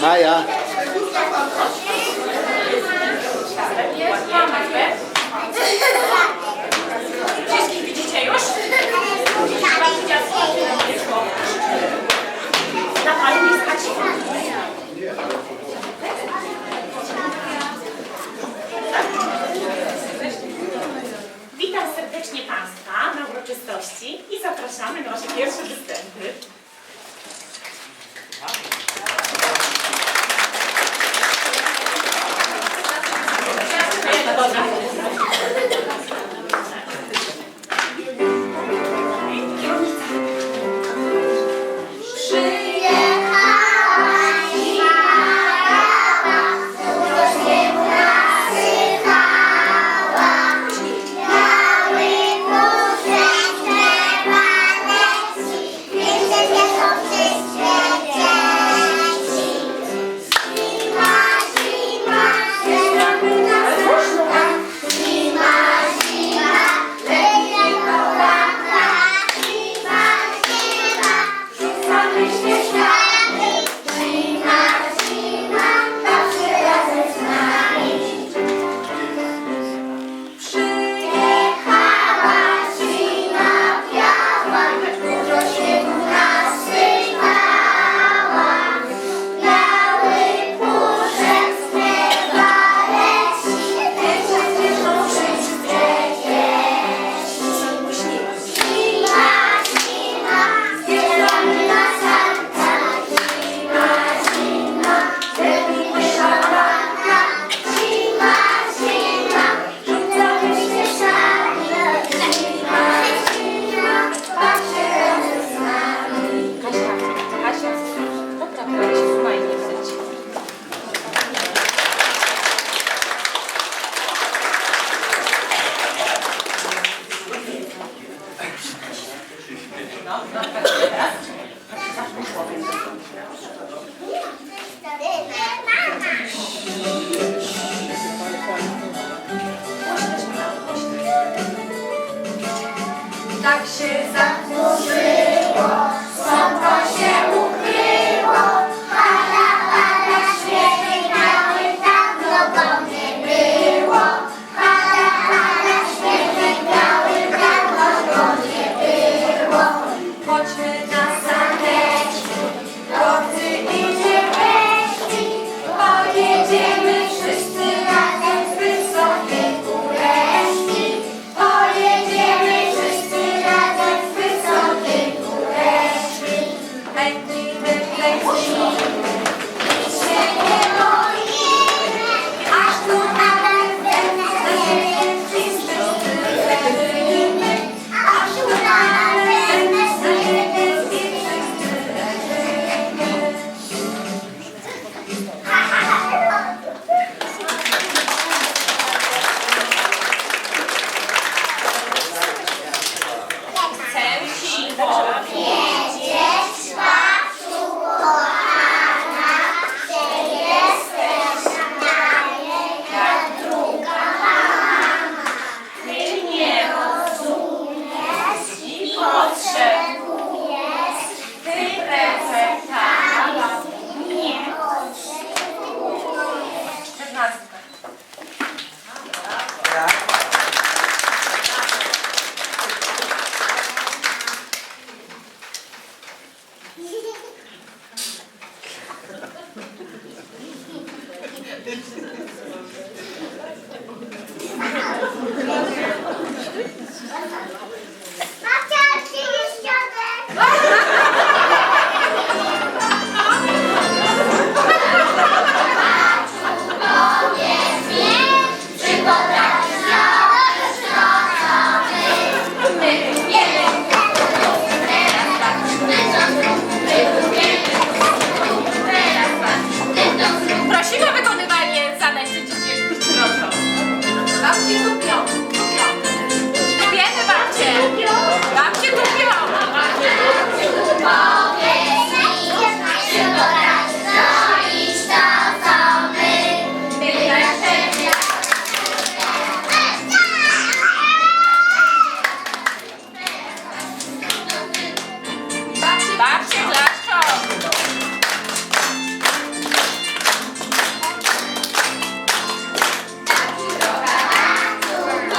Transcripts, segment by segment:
Maja. Wszystkich widzicie już? Witam serdecznie Państwa na uroczystości i zapraszamy na nasze pierwsze występy.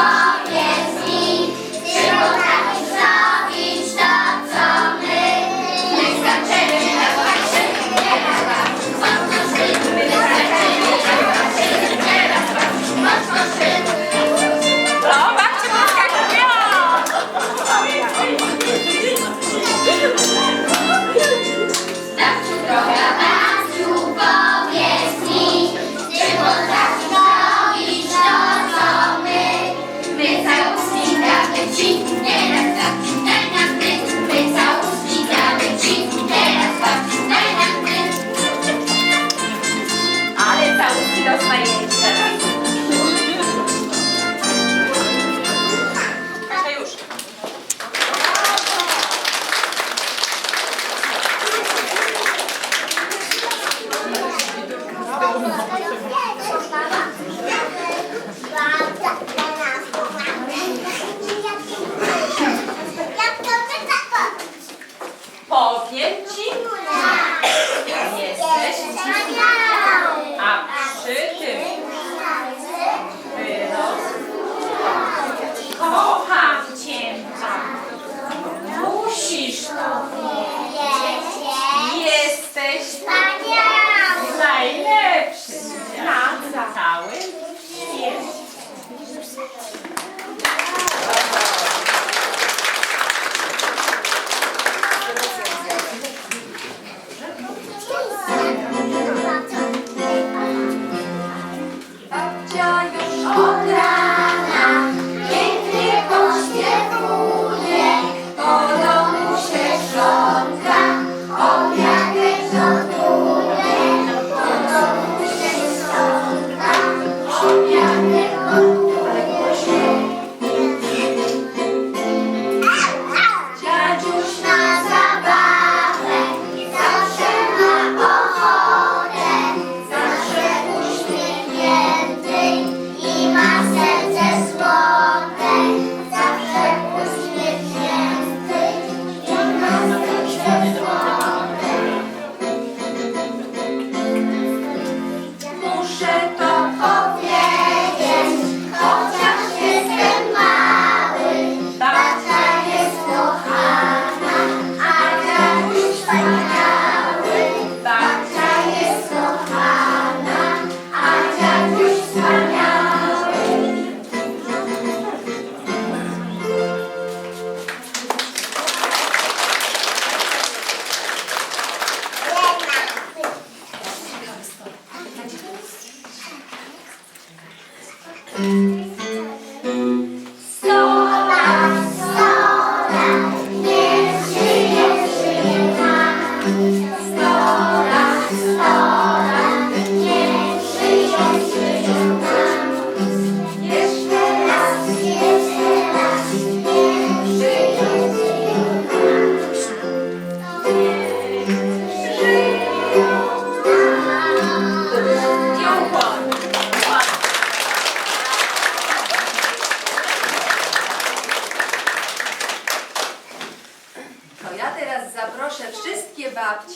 감사합니다. Pensa così da che ci tiene Bye.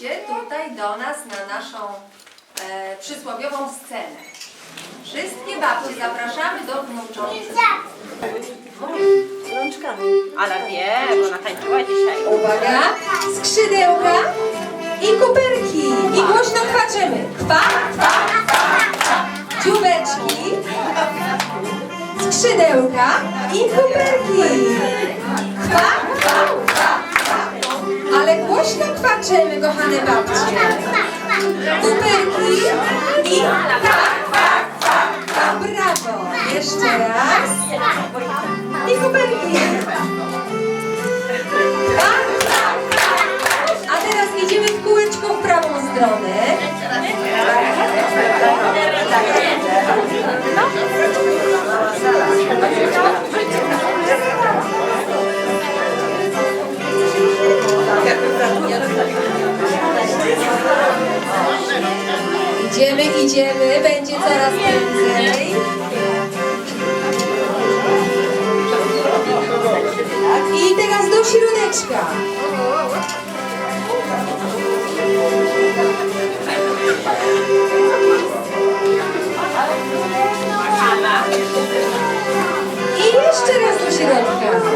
Babcie tutaj do nas na naszą e, przysłowiową scenę. Wszystkie babcie zapraszamy do wnucząt. Ale wie, bo natańczyła dzisiaj. Uwaga, skrzydełka i kuperki. I głośno kwaczymy. Kwa, kwa, kwa. Dziubeczki, skrzydełka i kuperki. Kwa, kwa. Ale głośno kwaczymy, kochane babcie. Kuperki i kwa. Brawo. Jeszcze raz. I kuperki. Idziemy, idziemy, będzie coraz prędzej. I teraz do środeczka. I jeszcze raz do środka.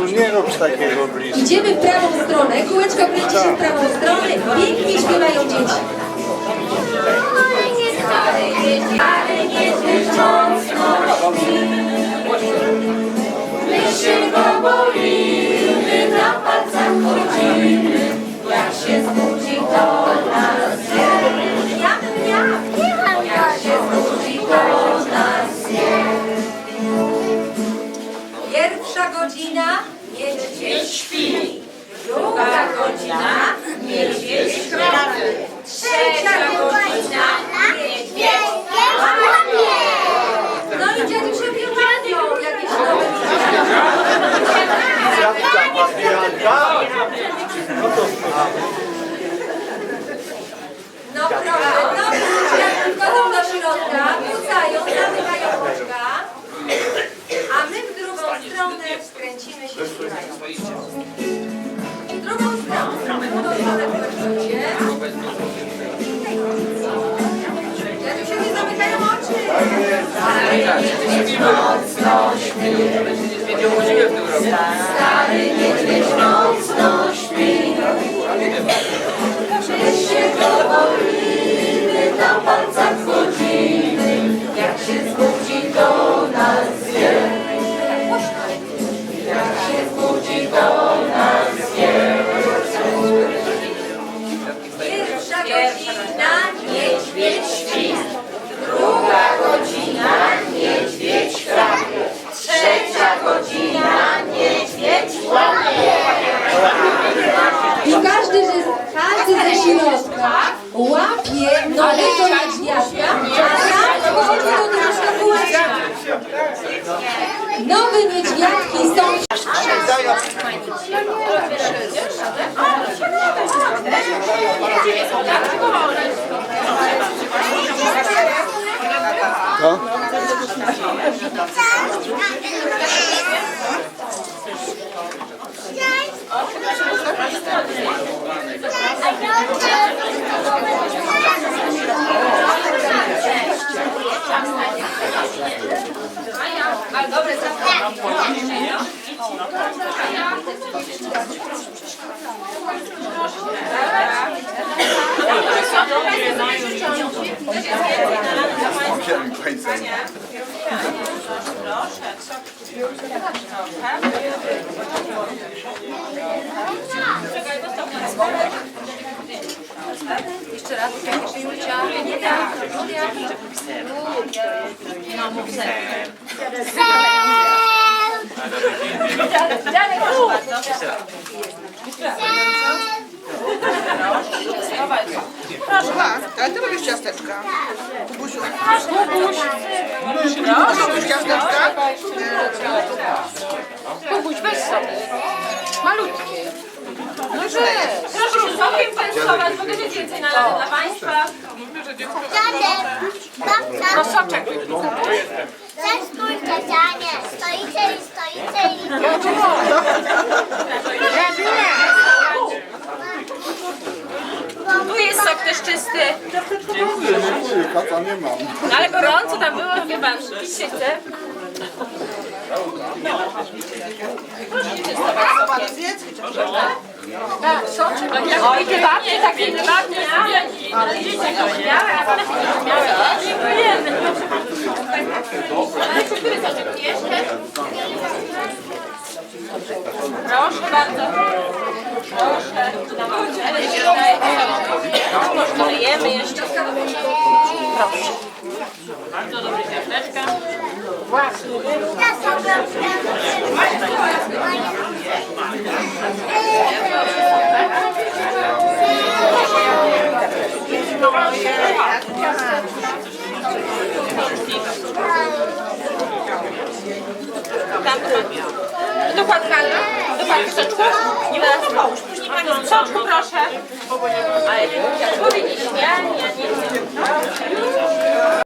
Tu nie rób takiego blisko. Idziemy w prawą stronę, kółeczko kręci się w prawą stronę pięknie śpiewają dzieci. My się go boimy, na palcach chodzimy, jak się zbudzi to nas wie. Jak, jak, jak godzina, niedźwiedź śpi. Druga godzina, niedźwiedź chrapie. Trzecia godzina, niedźwiedź łapie. No i dziadusiowie łapią jakieś nowe No proszę, no dziadki wchodzą do środka, kucają, zamykają łóżka, a my w stronę skręcimy się. W drugą stronę, drugą stronę wchodzicie. Dziadusiowie zamykają oczy. Mocno śpi. Stary niedźwiedź mocno śpi. My się go boimy, To? Ale dobre, Jeszcze raz, jakie Julia? Nie tak. Julia. No, mów. Dalej, proszę bardzo. Tak, ale ty robisz ciasteczka. Buziu. Proszę. Robisz ciasteczka? Kubuś, weź sobie. Malutkie. No że. Proszę się sokiem państwować, mogę mieć więcej nalane dla Państwa. Dziadek, babcia, No soczek. też stójcie, dzianie. Stoicie i stoicie i... Tu jest sok też czysty. Dziękuję, kata nie mam. No ale gorąco tam było, Pan, pić się chce. Oj, te babcie, takie te babcie miałe. Dzieciaki miałe, a one nie miałe. Dziękujemy. Ale soczek jeszcze? Proszę bardzo. Proszę. Jeszcze. Proszę. Bardzo dobre ciasteczka. Ja sobie... Tam Dokładka. Dokładka soczku. Nie teraz połóż. Później Pani soczku proszę. Ale ja nie, nie chcę.